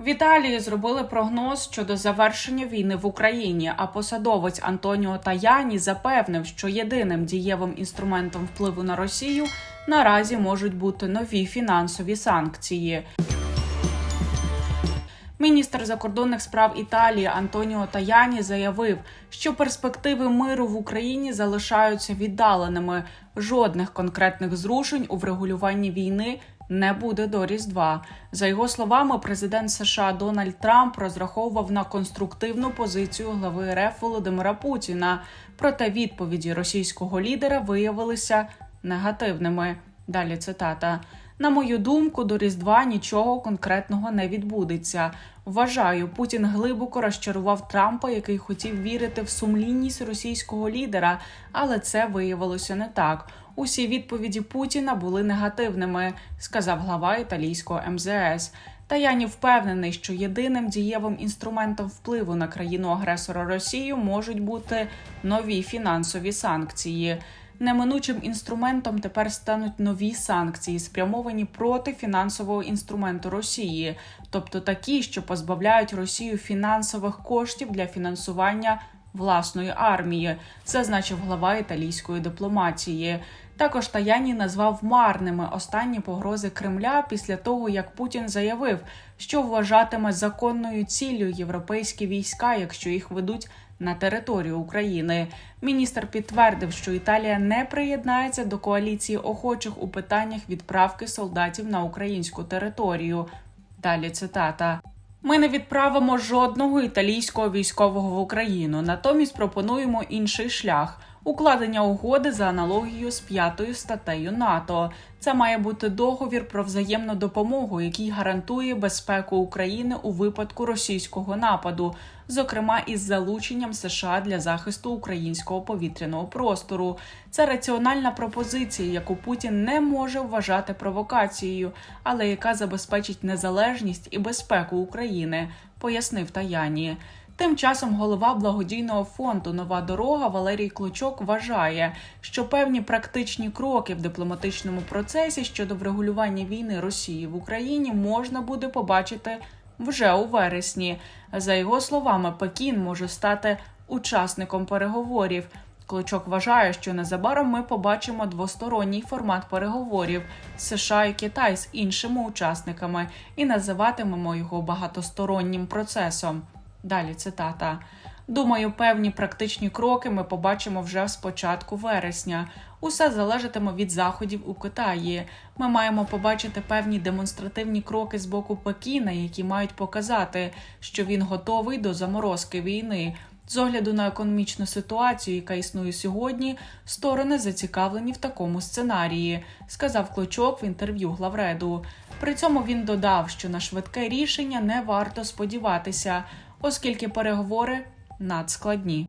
В Італії зробили прогноз щодо завершення війни в Україні. А посадовець Антоніо Таяні запевнив, що єдиним дієвим інструментом впливу на Росію наразі можуть бути нові фінансові санкції. Міністр закордонних справ Італії Антоніо Таяні заявив, що перспективи миру в Україні залишаються віддаленими. Жодних конкретних зрушень у врегулюванні війни не буде до Різдва. За його словами, президент США Дональд Трамп розраховував на конструктивну позицію глави РФ Володимира Путіна. Проте відповіді російського лідера виявилися негативними. Далі цитата. На мою думку, до Різдва нічого конкретного не відбудеться. Вважаю, Путін глибоко розчарував Трампа, який хотів вірити в сумлінність російського лідера, але це виявилося не так. Усі відповіді Путіна були негативними, сказав глава італійського МЗС. Таяні впевнений, що єдиним дієвим інструментом впливу на країну агресора Росію можуть бути нові фінансові санкції. Неминучим інструментом тепер стануть нові санкції, спрямовані проти фінансового інструменту Росії, тобто такі, що позбавляють Росію фінансових коштів для фінансування власної армії, зазначив глава італійської дипломатії. Також Таяні назвав марними останні погрози Кремля після того, як Путін заявив, що вважатиме законною ціллю європейські війська, якщо їх ведуть на територію України. Міністр підтвердив, що Італія не приєднається до коаліції охочих у питаннях відправки солдатів на українську територію. Далі цитата. Ми не відправимо жодного італійського військового в Україну. Натомість пропонуємо інший шлях укладення угоди за аналогією з п'ятою статтею НАТО. Це має бути договір про взаємну допомогу, який гарантує безпеку України у випадку російського нападу, зокрема із залученням США для захисту українського повітряного простору. Це раціональна пропозиція, яку Путін не може вважати провокацією, але яка забезпечить незалежність і безпеку України, пояснив Таяні. Тим часом голова благодійного фонду Нова дорога Валерій Клочок вважає, що певні практичні кроки в дипломатичному процесі щодо врегулювання війни Росії в Україні можна буде побачити вже у вересні. За його словами, Пекін може стати учасником переговорів. Клочок вважає, що незабаром ми побачимо двосторонній формат переговорів США і Китай з іншими учасниками і називатимемо його багатостороннім процесом. Далі цитата. Думаю, певні практичні кроки ми побачимо вже з початку вересня. Усе залежатиме від заходів у Китаї. Ми маємо побачити певні демонстративні кроки з боку Пекіна, які мають показати, що він готовий до заморозки війни. З огляду на економічну ситуацію, яка існує сьогодні, сторони зацікавлені в такому сценарії, сказав Клочок в інтерв'ю Главреду. При цьому він додав, що на швидке рішення не варто сподіватися, оскільки переговори надскладні.